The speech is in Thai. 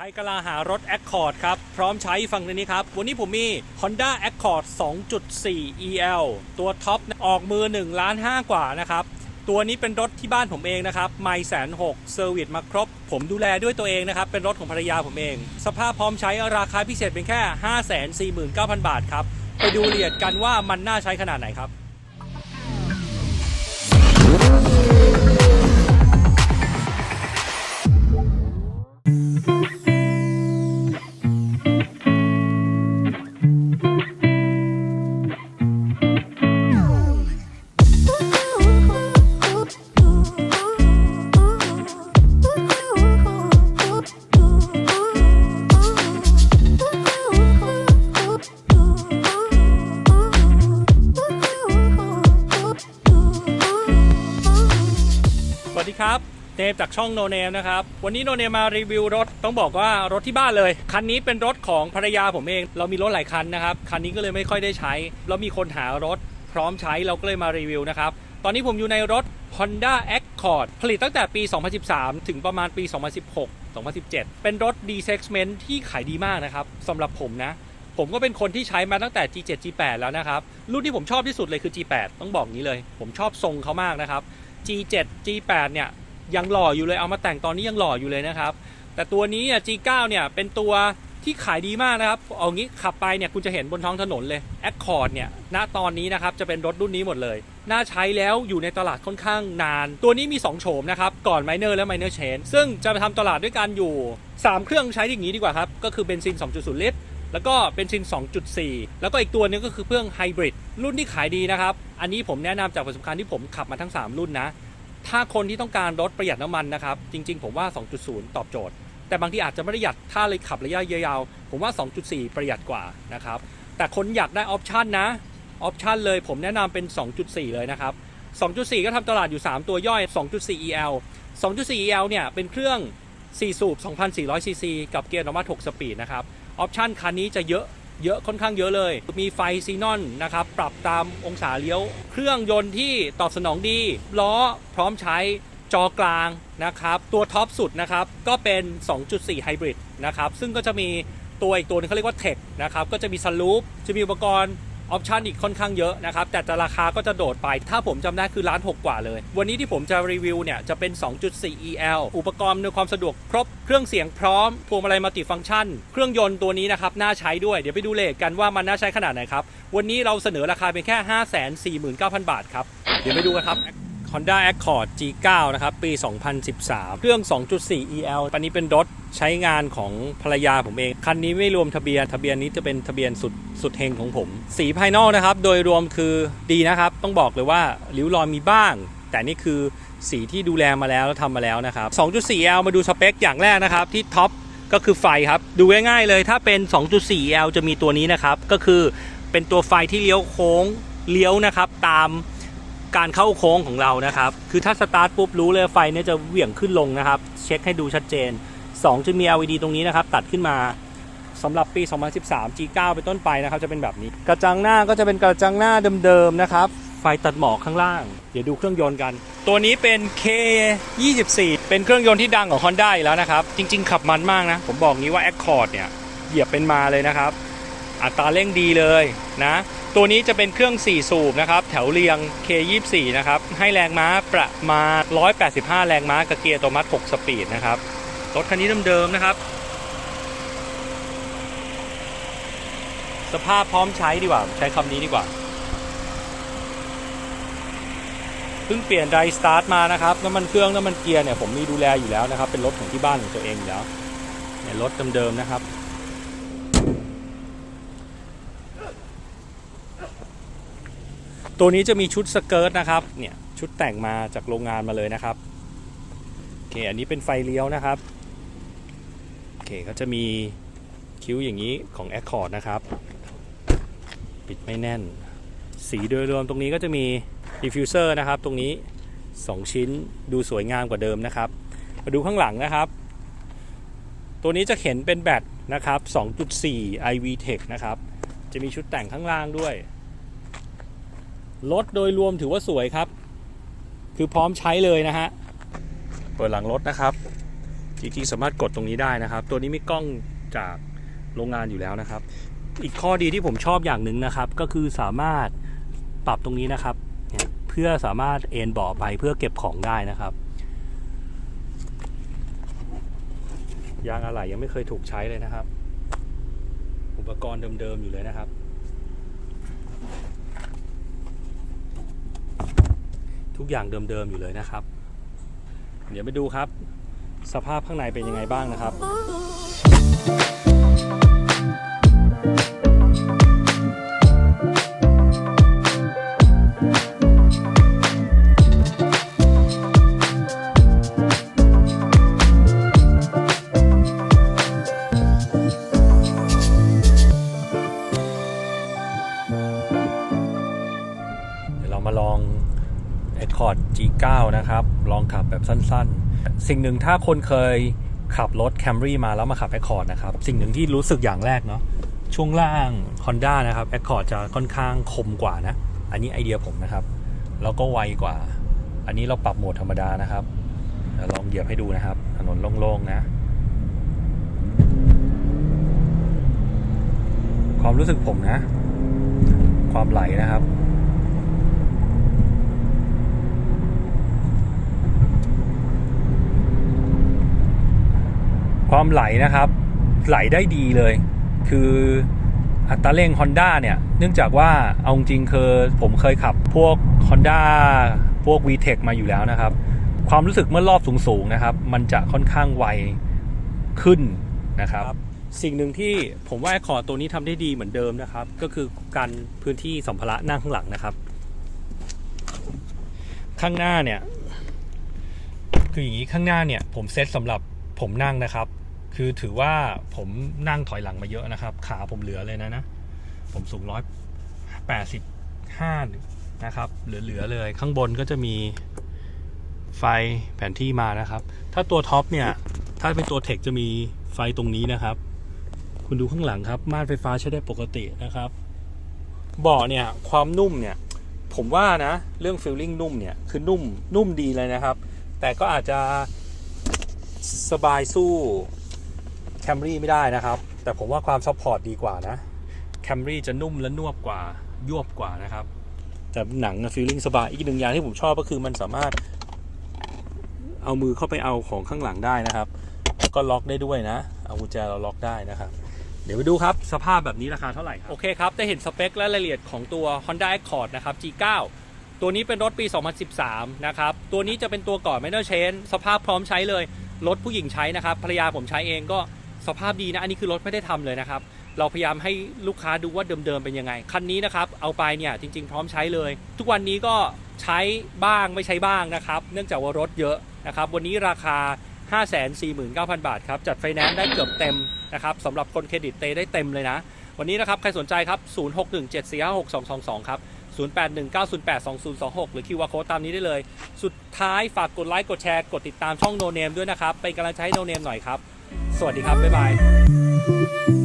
ครกำลังหารถ Accord ครับ พร้อมใช้ฟังในนี้ครับ วันนี้ผมมี Honda Accord 2.4 EL ตัวท็อปออกมือ1ล้าน5กว่านะครับ ตัวนี้เป็นรถที่บ้านผมเองนะครับไม่แสนหกเซอร์วิสมาครบ ผมดูแลด้วยตัวเองนะครับ เป็นรถของภรรยาผมเอง สภาพพร้อมใช้ราคาพิเศษเป็นแค่ 549,000 บาทครับ ไปดูรายละเอียดกันว่ามันน่าใช้ขนาดไหนครับ เนมจากช่องโนเนมนะครับ วันนี้โนเนมมารีวิวรถต้องบอกว่ารถที่บ้านเลย คันนี้เป็นรถของภรรยาผมเอง เรามีรถหลายคันนะครับ คันนี้ก็เลยไม่ค่อยได้ใช้ แล้วมีคนหารถพร้อมใช้เราก็เลยมารีวิวนะครับ ตอนนี้ผมอยู่ในรถ Honda Accord ผลิตตั้งแต่ปี 2013 ถึงประมาณปี 2016 2017 เป็นรถ D segment ที่ขายดีมากนะครับสำหรับผมนะผมก็เป็นคนที่ใช้มาตั้งแต่ G7 G8 แล้วนะครับ รุ่นที่ผมชอบที่สุดเลยคือ G8 ต้องบอกงี้เลย ผมชอบทรงเขามากนะครับ G7 G8 เนี่ย ยังหล่ออยู่เลยเอามาแต่งตอนนี้ยังหล่ออยู่เลยนะครับ แต่ตัวนี้เนี่ย G9 เนี่ยเป็นตัวที่ขายดีมากนะครับเอางี้ขับไปเนี่ยคุณจะเห็นบนท้องถนนเลย Accord เนี่ยณตอนนี้นะครับจะเป็นรถรุ่นนี้หมดเลย น่าใช้แล้วอยู่ในตลาดค่อนข้างนาน ตัวนี้มี 2 โฉมนะครับก่อน Minor และ Minor Change ซึ่งจะมาทำตลาดด้วยกันอยู่ 3 เครื่องใช้อย่างนี้ดีกว่าครับ ก็คือเบนซิน 2.0 ลิตรแล้วก็เป็นซิน 2.4 แล้วก็อีกตัวนึงก็คือเครื่องไฮบริดรุ่นที่ขายดีนะครับ อันนี้ผมแนะนำจากประสบการณ์ที่ผมขับมาทั้ง 3 รุ่นนะ ถ้าคนที่ต้องการรถประหยัดน้ำมันนะครับ จริง ๆ ผมว่า 2.0 ตอบโจทย์ แต่บางทีอาจจะไม่ได้ประหยัดถ้าเลยขับระยะยาวๆผมว่า 2.4 ประหยัดกว่านะครับ แต่คนอยากได้ออปชันนะออปชันเลยผมแนะนำเป็น 2.4 เลยนะครับ 2.4 ก็ทำตลาดอยู่ 3 ตัวย่อย 2.4 EL 2.4 EL เนี่ยเป็นเครื่อง 4 สูบ 2,400 ซีซี กับเกียร์อัตโนมัติ6สปีดนะครับ ออปชันคันนี้จะเยอะ เยอะค่อนข้างเยอะเลย มีไฟซีนอนนะครับ ปรับตามองศาเลี้ยว เครื่องยนต์ที่ตอบสนองดี ล้อพร้อมใช้จอกลางนะครับ ตัวท็อปสุดนะครับ ก็เป็น 2.4 ไฮบริดนะครับ ซึ่งก็จะมีตัวอีกตัวนึงเขาเรียกว่าเทคนะครับ ก็จะมีสลูปจะมีอุปกรณ์ ออปชันอีกค่อนข้างเยอะนะครับ แต่จะราคาก็จะโดดไป ถ้าผมจำได้คือล้านหกกว่าเลย วันนี้ที่ผมจะรีวิวเนี่ยจะเป็น 2.4 EL อุปกรณ์ในความสะดวกครบ เครื่องเสียงพร้อมพวงมาลัยมัลติฟังก์ชัน เครื่องยนต์ตัวนี้นะครับ น่าใช้ด้วย เดี๋ยวไปดูเลทกันว่ามันน่าใช้ขนาดไหนครับ วันนี้เราเสนอราคาเป็นแค่ 549,000 บาทครับ เดี๋ยวไปดูกันครับ Honda Accord G9 นะครับ ปี 2013 เครื่อง 2.4 EL อันนี้เป็นรถใช้งานของภรรยาผมเอง คันนี้ไม่รวมทะเบียน ทะเบียนนี้จะเป็นทะเบียนสุดสุดเฮงของผม สีภายนอกนะครับ โดยรวมคือดีนะครับ ต้องบอกเลยว่าริ้วรอยมีบ้าง แต่นี่คือสีที่ดูแลมาแล้วแล้วทำมาแล้วนะครับ 2.4L มาดูสเปคอย่างแรกนะครับ ที่ท็อปก็คือไฟครับ ดูง่ายๆเลยถ้าเป็น 2.4L จะมีตัวนี้นะครับ ก็คือเป็นตัวไฟที่เลี้ยวโค้งเลี้ยวนะครับ ตาม การเข้าโค้งของเรานะครับ คือถ้าสตาร์ทปุ๊บรู้เลยไฟเนี่ยจะเหวี่ยงขึ้นลงนะครับ เช็คให้ดูชัดเจน 2 จะมี LED ตรงนี้นะครับ ตัดขึ้นมาสำหรับปี 2013 G9 เป็นต้นไปนะครับ จะเป็นแบบนี้ กระจังหน้าก็จะเป็นกระจังหน้าเดิมๆนะครับ ไฟตัดหมอกข้างล่าง เดี๋ยวดูเครื่องยนต์กัน ตัวนี้เป็น K24 เป็นเครื่องยนต์ที่ดังของ Honda อยู่แล้วนะครับ จริง ๆ ขับมันมากนะ ผมบอกงี้ว่า Accord เนี่ย เหยียบเป็นมาเลยนะครับ อัตราเร่งดีเลยนะ ตัวนี้จะเป็นเครื่อง 4 สูบนะครับ แถวเรียง K24 นะครับ ให้แรงม้าประมาณ 185 แรงม้ากับเกียร์อัตมัติ6สปีดนะครับ รถคันนี้เดิมๆนะครับ สภาพพร้อมใช้ดีกว่า ใช้คำนี้ดีกว่า เพิ่งเปลี่ยนไดสตาร์ทมานะครับ น้ำมันเครื่องน้ำมันเกียร์เนี่ยผมมีดูแลอยู่แล้วนะครับ เป็นรถของที่บ้านของตัวเองอยู่แล้วเนี่ยรถเดิมๆนะครับ ตัวนี้จะมีชุดสเกิร์ตนะครับ เนี่ยชุดแต่งมาจากโรงงานมาเลยนะครับ โอเค อันนี้เป็นไฟเลี้ยวนะครับ โอเคเขาจะมีคิ้วอย่างนี้ของ Accord นะครับ ปิดไม่แน่น สีโดยรวมตรงนี้ก็จะมี diffuser นะครับ ตรงนี้ 2 ชิ้นดูสวยงามกว่าเดิมนะครับ มาดูข้างหลังนะครับ ตัวนี้จะเข็นเป็นแบตนะครับ 2.4 iV Tech นะครับ จะมีชุดแต่งข้างล่างด้วย รถโดยรวมถือว่าสวยครับ คือพร้อมใช้เลยนะฮะ เปิดหลังรถนะครับ จริงๆ สามารถกดตรงนี้ได้นะครับ ตัวนี้มีกล้องจากโรงงานอยู่แล้วนะครับ อีกข้อดีที่ผมชอบอย่างหนึ่งนะครับ ก็คือสามารถปรับตรงนี้นะครับ เพื่อสามารถเอนเบาะไปเพื่อเก็บของได้นะครับยางอะไหล่ยังไม่เคยถูกใช้เลยนะครับ อุปกรณ์เดิมๆอยู่เลยนะครับ ทุกอย่างเดิมๆอยู่เลยนะครับ เดี๋ยวไปดูครับ สภาพข้างในเป็นยังไงบ้างนะครับเดี๋ยว เรามาลอง Accord G9 นะครับ ลองขับแบบสั้นๆ สิ่งหนึ่งถ้าคนเคยขับรถ Camry มาแล้วมาขับ Accord นะครับ สิ่งหนึ่งที่รู้สึกอย่างแรกเนาะช่วงล่าง Honda นะครับ Accord จะค่อนข้างคมกว่านะ อันนี้ไอเดียผมนะครับ แล้วก็ไวกว่า อันนี้เราปรับโหมดธรรมดานะครับ ลองเหยียบให้ดูนะครับ ถนนโล่งๆนะ ความรู้สึกผมนะ ความไหลนะครับ ความไหลนะครับ ไหลได้ดีเลย คืออัตราเร่ง Honda เนี่ย เนื่องจากว่าเอาจริงคือผมเคยขับพวก Honda พวก VTEC มาอยู่แล้วนะครับ ความรู้สึกเมื่อรอบสูงๆนะครับ มันจะค่อนข้างไวขึ้นนะครับ สิ่งหนึ่งที่ผมว่า Accord ตัวนี้ทำได้ดีเหมือนเดิมนะครับ ก็คือการพื้นที่สัมภาระนั่งข้างหลังนะครับ ข้างหน้าเนี่ย คืออย่างนี้ข้างหน้าเนี่ย ผมเซตสำหรับผมนั่งนะครับ คือถือว่าผมนั่งถอยหลังมาเยอะนะครับ ขาผมเหลือเลยนะนะ ผมสูงร้อยแปดสิบห้านะครับ เหลือๆเลยข้างบนก็จะมีไฟแผนที่มานะครับ ถ้าตัวท็อปเนี่ย ถ้าเป็นตัวเทคจะมีไฟตรงนี้นะครับ คุณดูข้างหลังครับม่านไฟฟ้าใช้ได้ปกตินะครับเบาะเนี่ยความนุ่มเนี่ย ผมว่านะเรื่องฟิลลิ่งนุ่มเนี่ยคือนุ่มนุ่มดีเลยนะครับ แต่ก็อาจจะสบายสู้ Camry ไม่ได้นะครับ แต่ผมว่าความซัพพอร์ตดีกว่านะ Camry จะนุ่มและนวบกว่ายวบกว่านะครับ แต่หนังฟีลลิ่งสบายอีกหนึ่งอย่างที่ผมชอบก็คือมันสามารถ เอามือเข้าไปเอาของข้างหลังได้นะครับแล้วก็ล็อกได้ด้วยนะ เอากุญแจเราล็อกได้นะครับเดี๋ยวไปดูครับ สภาพแบบนี้ราคาเท่าไหร่ครับ โอเคครับ ได้เห็นสเปคและรายละเอียดของตัว Honda Accord นะครับ G9 ตัวนี้เป็นรถปี 2013 นะครับ ตัวนี้จะเป็นตัวก่อน Minor Change สภาพพร้อมใช้เลย รถผู้หญิงใช้นะครับ ภรรยาผมใช้เองก็ สภาพดีนะ อันนี้คือรถไม่ได้ทำเลยนะครับ เราพยายามให้ลูกค้าดูว่าเดิมๆเป็นยังไง คันนี้นะครับ เอาไปเนี่ยจริง ๆ พร้อมใช้เลย ทุกวันนี้ก็ใช้บ้างไม่ใช้บ้างนะครับ เนื่องจากว่ารถเยอะนะครับ วันนี้ราคา 549,000 บาทครับ จัดไฟแนนซ์ได้เกือบเต็มนะครับสำหรับคนเครดิตเตได้เต็มเลยนะ วันนี้นะครับใครสนใจครับ 0617456222 ครับ 0819082026 หรือคิวอาร์โค้ดตามนี้ได้เลย สุดท้ายฝากกดไลค์กดแชร์กดติดตามช่องโนเนมด้วยนะครับเป็นกำลังใจให้โนเนมหน่อยครับ สวัสดีครับบ๊ายบาย